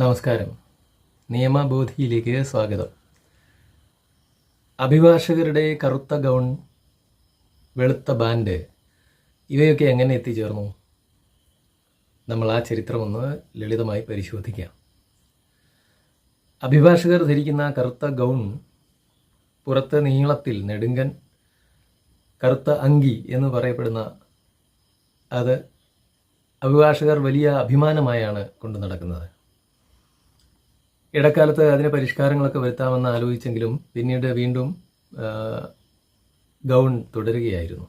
നമസ്കാരം. നിയമബോധിയിലേക്ക് സ്വാഗതം. അഭിഭാഷകരുടെ കറുത്ത ഗൗൺ വെളുത്ത ബാൻഡ് ഇവയൊക്കെ എങ്ങനെ എത്തിച്ചേർന്നു? നമ്മൾ ആ ചരിത്രം ഒന്ന് ലളിതമായി പരിശോധിക്കാം. അഭിഭാഷകർ ധരിക്കുന്ന കറുത്ത ഗൗൺ പുറത്ത് നീളത്തിൽ നെടുങ്കൻ കറുത്ത അങ്കി എന്ന് പറയപ്പെടുന്ന അത് അഭിഭാഷകർ വലിയ അഭിമാനമായാണ് കൊണ്ടു നടക്കുന്നത്. ഇടക്കാലത്ത് അതിന് പരിഷ്കാരങ്ങളൊക്കെ വരുത്താമെന്ന് ആലോചിച്ചെങ്കിലും പിന്നീട് വീണ്ടും ഗൗൺ തുടരുകയായിരുന്നു.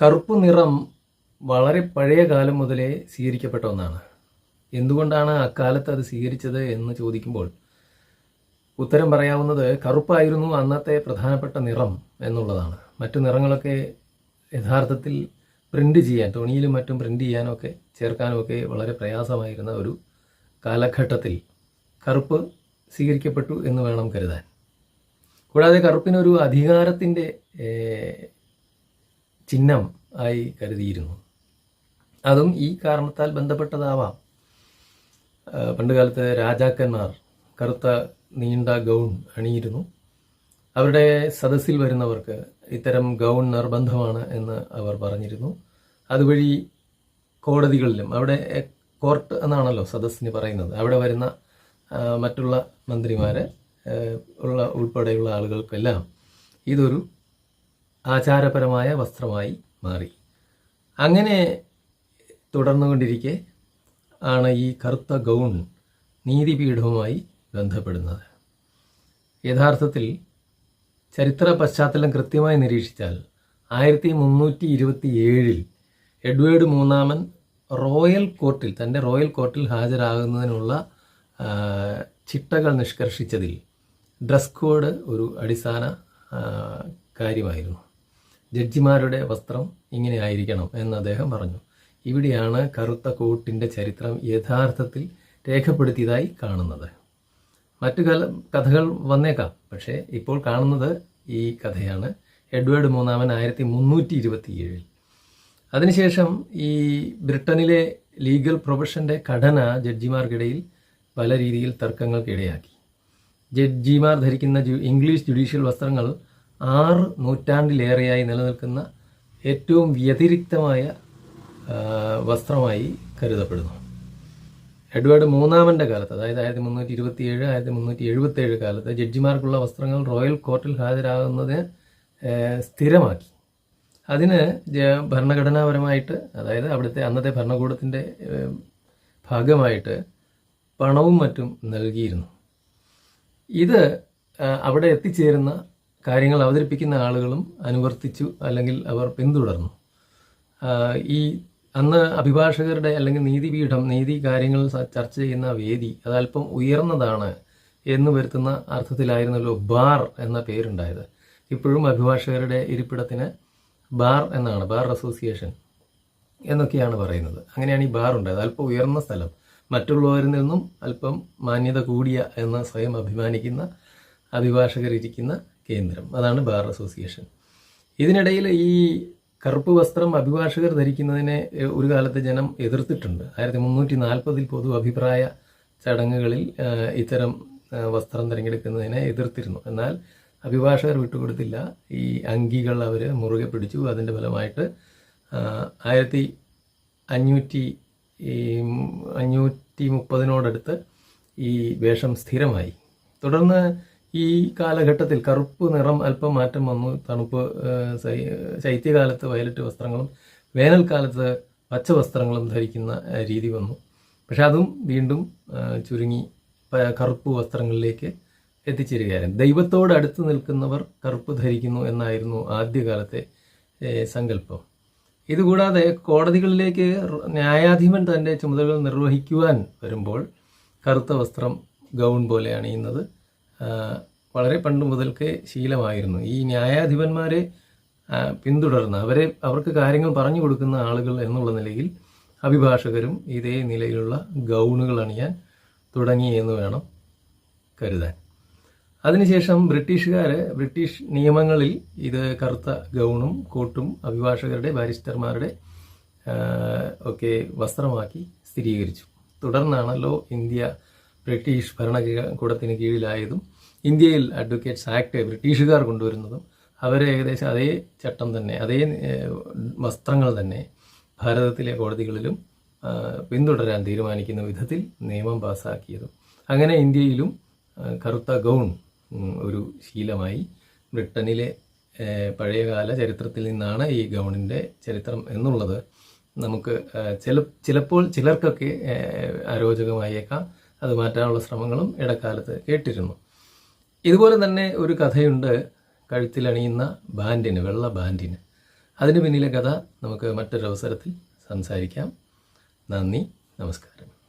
കറുപ്പ് നിറം വളരെ പഴയ കാലം മുതലേ സ്വീകരിക്കപ്പെട്ട ഒന്നാണ്. എന്തുകൊണ്ടാണ് അക്കാലത്ത് അത് സ്വീകരിച്ചത് എന്ന് ചോദിക്കുമ്പോൾ ഉത്തരം പറയാവുന്നത് കറുപ്പായിരുന്നു അന്നത്തെ പ്രധാനപ്പെട്ട നിറം എന്നുള്ളതാണ്. മറ്റു നിറങ്ങളൊക്കെ യഥാർത്ഥത്തിൽ പ്രിന്റ് ചെയ്യാൻ തുണിയിലും മറ്റും പ്രിന്റ് ചെയ്യാനൊക്കെ ചേർക്കാനുമൊക്കെ വളരെ പ്രയാസമായിരുന്ന ഒരു കാലഘട്ടത്തിൽ കറുപ്പ് സ്വീകരിക്കപ്പെട്ടു എന്ന് വേണം കരുതാൻ. കൂടാതെ കറുപ്പിനൊരു അധികാരത്തിന്റെ ചിഹ്നം ആയി കരുതിയിരുന്നു. അതും ഈ കാരണത്താൽ ബന്ധപ്പെട്ടതാവാം. പണ്ടുകാലത്ത് രാജാക്കന്മാർ കറുത്ത നീണ്ട ഗൗൺ അണിയിരുന്നു. അവരുടെ സദസ്സിൽ വരുന്നവർക്ക് ഇത്തരം ഗൗൺ നിർബന്ധമാണ് എന്ന് അവർ പറഞ്ഞിരുന്നു. അതുവഴി കോടതികളിലും അവിടെ കോർട്ട് എന്നാണല്ലോ സദസ്സിന് പറയുന്നത്. അവിടെ വരുന്ന മറ്റുള്ള മന്ത്രിമാര് ഉള്ള ഉൾപ്പെടെയുള്ള ആളുകൾക്കെല്ലാം ഇതൊരു ആചാരപരമായ വസ്ത്രമായി മാറി. അങ്ങനെ തുടർന്നുകൊണ്ടിരിക്കെ ആണ് ഈ കറുത്ത ഗൗൺ നീതിപീഠവുമായി ബന്ധപ്പെടുന്നത്. യഥാർത്ഥത്തിൽ ചരിത്ര പശ്ചാത്തലം കൃത്യമായി നിരീക്ഷിച്ചാൽ ആയിരത്തി മുന്നൂറ്റി ഇരുപത്തി ഏഴിൽ എഡ്വേർഡ് മൂന്നാമൻ റോയൽ കോർട്ടിൽ തന്റെ റോയൽ കോർട്ടിൽ ഹാജരാകുന്നതിനുള്ള ചിട്ടകൾ നിഷ്കർഷിച്ചതിൽ ഡ്രസ് കോഡ് ഒരു അടിസ്ഥാന കാര്യമായിരുന്നു. ജഡ്ജിമാരുടെ വസ്ത്രം ഇങ്ങനെ ആയിരിക്കണം എന്ന് അദ്ദേഹം പറഞ്ഞു. ഇവിടെയാണ് കറുത്ത കോട്ടിന്റെ ചരിത്രം യഥാർത്ഥത്തിൽ രേഖപ്പെടുത്തിയതായി കാണുന്നത്. മറ്റു കല കഥകൾ വന്നേക്കാം പക്ഷേ ഇപ്പോൾ കാണുന്നത് ഈ കഥയാണ്. എഡ്വേർഡ് മൂന്നാമൻ ആയിരത്തി മുന്നൂറ്റി ഇരുപത്തിയേഴിൽ. അതിനുശേഷം ഈ ബ്രിട്ടനിലെ ലീഗൽ പ്രൊഫഷന്റെ ഘടന ജഡ്ജിമാർക്കിടയിൽ പല രീതിയിൽ തർക്കങ്ങൾക്കിടയാക്കി. ജഡ്ജിമാർ ധരിക്കുന്ന ഇംഗ്ലീഷ് ജുഡീഷ്യൽ വസ്ത്രങ്ങൾ ആറ് നൂറ്റാണ്ടിലേറെയായി നിലനിൽക്കുന്ന ഏറ്റവും വ്യതിരിക്തമായ വസ്ത്രമായി കരുതപ്പെടുന്നു. എഡ്വേർഡ് മൂന്നാമന്റെ കാലത്ത് അതായത് ആയിരത്തി മുന്നൂറ്റി ഇരുപത്തി ഏഴ് ആയിരത്തി മുന്നൂറ്റി എഴുപത്തി ഏഴ് കാലത്ത് ജഡ്ജിമാർക്കുള്ള വസ്ത്രങ്ങൾ റോയൽ കോർട്ടിൽ ഹാജരാകുന്നതിന് സ്ഥിരമാക്കി. അതിന് ഭരണഘടനാപരമായിട്ട് അതായത് അവിടുത്തെ അന്നത്തെ ഭരണകൂടത്തിന്റെ ഭാഗമായിട്ട് പണവും മറ്റും നൽകിയിരുന്നു. ഇത് അവിടെ എത്തിച്ചേരുന്ന കാര്യങ്ങൾ അവതരിപ്പിക്കുന്ന ആളുകളും അനുവർത്തിച്ചു അല്ലെങ്കിൽ അവർ പിന്തുടർന്നു. ഈ അന്ന് അഭിഭാഷകരുടെ അല്ലെങ്കിൽ നീതിപീഠം നീതി കാര്യങ്ങൾ ചർച്ച ചെയ്യുന്ന വേദി അതല്പം ഉയർന്നതാണ് എന്ന് വരുത്തുന്ന അർത്ഥത്തിലായിരുന്നല്ലോ ബാർ എന്ന പേരുണ്ടായത്. ഇപ്പോഴും അഭിഭാഷകരുടെ ഇരിപ്പിടത്തിന് ബാർ എന്നാണ് ബാർ അസോസിയേഷൻ എന്നൊക്കെയാണ് പറയുന്നത്. അങ്ങനെയാണ് ഈ ബാർ ഉണ്ടായത്. അല്പം ഉയർന്ന സ്ഥലം. മറ്റുള്ളവരിൽ നിന്നും അല്പം മാന്യത കൂടിയ എന്ന് സ്വയം അഭിമാനിക്കുന്ന അഭിഭാഷകരിരിക്കുന്ന കേന്ദ്രം. അതാണ് ബാർ അസോസിയേഷൻ. ഇതിനിടയിൽ ഈ കറുപ്പ് വസ്ത്രം അഭിഭാഷകർ ധരിക്കുന്നതിനെ ഒരു കാലത്ത് ജനം എതിർത്തിട്ടുണ്ട്. ആയിരത്തി മുന്നൂറ്റി നാൽപ്പതിൽ പൊതു അഭിപ്രായ ചടങ്ങുകളിൽ ഇത്തരം വസ്ത്രം തിരഞ്ഞെടുക്കുന്നതിനെ എതിർത്തിരുന്നു. എന്നാൽ അഭിഭാഷകർ വിട്ടുകൊടുത്തില്ല. ഈ അങ്കികൾ അവർ മുറുകെ പിടിച്ചു. അതിന്റെ ഫലമായിട്ട് ആയിരത്തി അഞ്ഞൂറ്റി അഞ്ഞൂറ്റി മുപ്പതിനോടടുത്ത് ഈ വേഷം സ്ഥിരമായി. തുടർന്ന് ഈ കാലഘട്ടത്തിൽ കറുപ്പ് നിറം അല്പം മാറ്റം വന്നു. തണുപ്പ് ശൈത്യകാലത്ത് വയലറ്റ് വസ്ത്രങ്ങളും വേനൽക്കാലത്ത് പച്ച വസ്ത്രങ്ങളും ധരിക്കുന്ന രീതി വന്നു. പക്ഷെ അതും വീണ്ടും ചുരുങ്ങി കറുപ്പ് വസ്ത്രങ്ങളിലേക്ക് എത്തിച്ചേരുകയായിരുന്നു. ദൈവത്തോട് അടുത്ത് നിൽക്കുന്നവർ കറുപ്പ് ധരിക്കുന്നു എന്നായിരുന്നു ആദ്യകാലത്തെ സങ്കല്പം. ഇതുകൂടാതെ കോടതികളിലേക്ക് ന്യായാധിപൻ തന്റെ ചുമതലകൾ നിർവഹിക്കുവാൻ വരുമ്പോൾ കറുത്ത വസ്ത്രം ഗൗൺ പോലെ അണിയുന്നത് വളരെ പണ്ട് മുതൽക്കേ ശീലമായിരുന്നു. ഈ ന്യായാധിപന്മാരെ പിന്തുടർന്ന് അവരെ അവർക്ക് കാര്യങ്ങൾ പറഞ്ഞു കൊടുക്കുന്ന ആളുകൾ എന്നുള്ള നിലയിൽ അഭിഭാഷകരും ഇതേ നിലയിലുള്ള ഗൗണുകൾ അണിയാൻ തുടങ്ങി എന്ന് വേണം കരുതാൻ. അതിനുശേഷം ബ്രിട്ടീഷുകാർ ബ്രിട്ടീഷ് നിയമങ്ങളിൽ ഇത് കറുത്ത ഗൗണും കോട്ടും അഭിഭാഷകരുടെ ബാരിസ്റ്റർമാരുടെ ഒക്കെ വസ്ത്രമാക്കി സ്ഥിരീകരിച്ചു. തുടർന്നാണല്ലോ ഇന്ത്യ ബ്രിട്ടീഷ് ഭരണകൂടത്തിന് കീഴിലായതും ഇന്ത്യയിൽ അഡ്വക്കേറ്റ്സ് ആക്ട് ബ്രിട്ടീഷുകാർ കൊണ്ടുവരുന്നതും അവരെ ഏകദേശം അതേ ചട്ടം തന്നെ അതേ വസ്ത്രങ്ങൾ തന്നെ ഭാരതത്തിലെ കോടതികളിലും പിന്തുടരാൻ തീരുമാനിക്കുന്ന വിധത്തിൽ നിയമം പാസ്സാക്കിയതും അങ്ങനെ ഇന്ത്യയിലും കറുത്ത ഗൗൺ ഒരു ശീലമായി. ബ്രിട്ടനിലെ പഴയകാല ചരിത്രത്തിൽ നിന്നാണ് ഈ ഗൗണിന്റെ ചരിത്രം എന്നുള്ളത്. നമുക്ക് ചില ചിലപ്പോൾ ചിലർക്കൊക്കെ അരോചകമായേക്കാം. അത് മാറ്റാനുള്ള ശ്രമങ്ങളും ഇടക്കാലത്ത് കേട്ടിരുന്നു. ഇതുപോലെ തന്നെ ഒരു കഥയുണ്ട്. കഴുത്തിലണിയുന്ന ബാൻഡിന് വെള്ള ബാൻഡിന്. അതിന് പിന്നിലെ കഥ നമുക്ക് മറ്റൊരവസരത്തിൽ സംസാരിക്കാം. നന്ദി നമസ്കാരം.